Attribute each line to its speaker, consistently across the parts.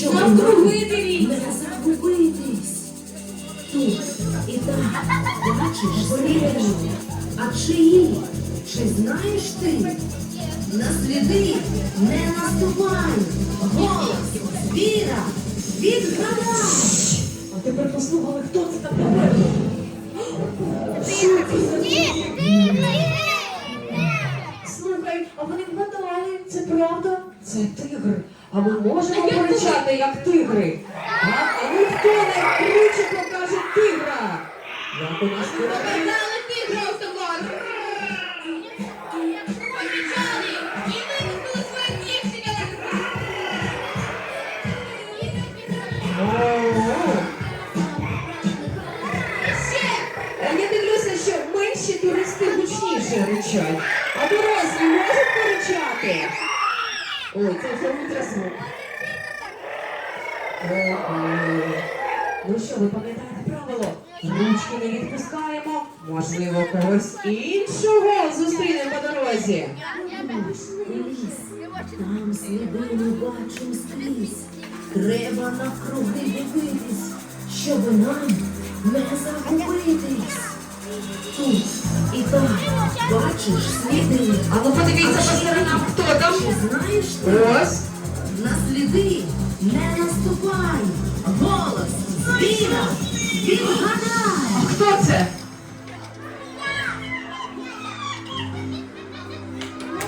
Speaker 1: щоб
Speaker 2: Навкруги дивіться.
Speaker 1: загубитись. Тут і там бачиш сліди, а чиї? Чи знаєш ти? На сліди не наступай, голос, віра, відгадай.
Speaker 2: А тепер послухали, хто це там повернув. Слухай, а вони вгадали, це правда? Це тигр. А ми можемо кричати, як тигри. А, а ну хто найкруче покаже тигра? Як у нас тигри?
Speaker 3: тигра у собак! Побіжали! І випустили своє
Speaker 2: Я дивлюся, що менші туристи гучніше ричать, а дорослі можуть поричати. Ой, це вже ультразвук. Ну що, ви пам'ятаєте правило? Ручки не відпускаємо, можливо, когось іншого зустрінемо по дорозі.
Speaker 1: Там сліди ми бачимо скрізь. Треба навкруги дивитись, щоб нам не загубитись. Тут і там бачиш сліди.
Speaker 2: А ну подивіться по сторонам, хто там?
Speaker 1: Чи знаєш ти?
Speaker 2: Ось.
Speaker 1: На сліди не наступай. Голос, звіра, відгадай.
Speaker 2: А хто це?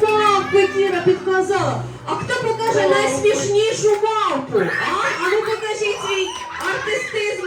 Speaker 2: Мавпи Кіра підказала. А хто покаже найсмішнішу мавпу? А? А ну покажіть свій артистизм,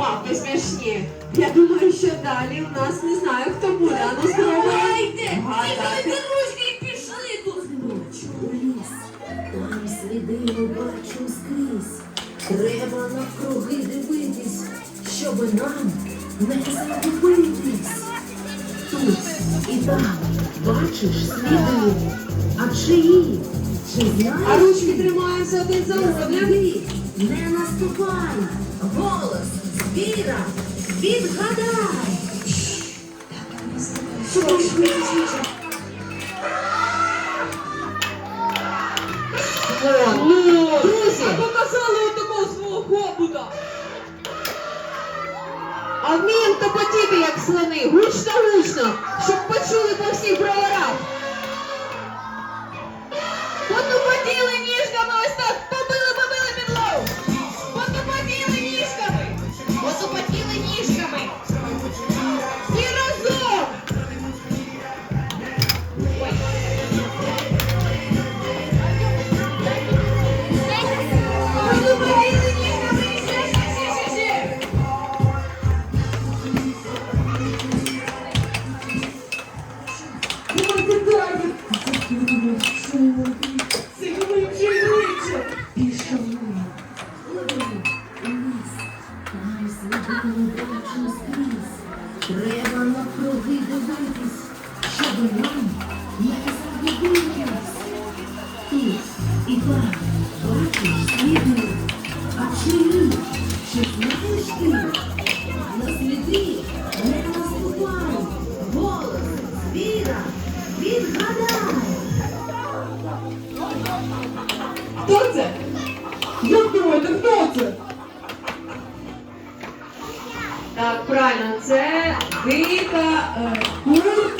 Speaker 2: Ой-ой-ой, смішні. Я думаю, що далі у нас не знаю, хто буде. А ну спробуйте. Гадати.
Speaker 3: Тікайте і пішли тут!
Speaker 1: Ночу ліс, там сліди ми бачимо скрізь. Треба навкруги дивитись, щоб нам не загубитись. Тут і там бачиш сліди. А чиї? Чи
Speaker 2: А ручки тримаються один за одним.
Speaker 1: не наступай. Голос, звіра, відгадай.
Speaker 2: Швидше, швидше, швидше. Ну, друзі,
Speaker 3: Показали отакого свого хобута!
Speaker 2: а вміємо топотіти, як слони, гучно-гучно,
Speaker 1: ми скрізь. Треба навкруги дивитись, щоб нам не загубитись. Тут і там бачиш сліди. А чиї? Чи знаєш ти? На сліди не наступай. Голос, звіра, відгадай.
Speaker 2: Хто це? Як думаєте, хто це? Так, правильно, це дика е, курка.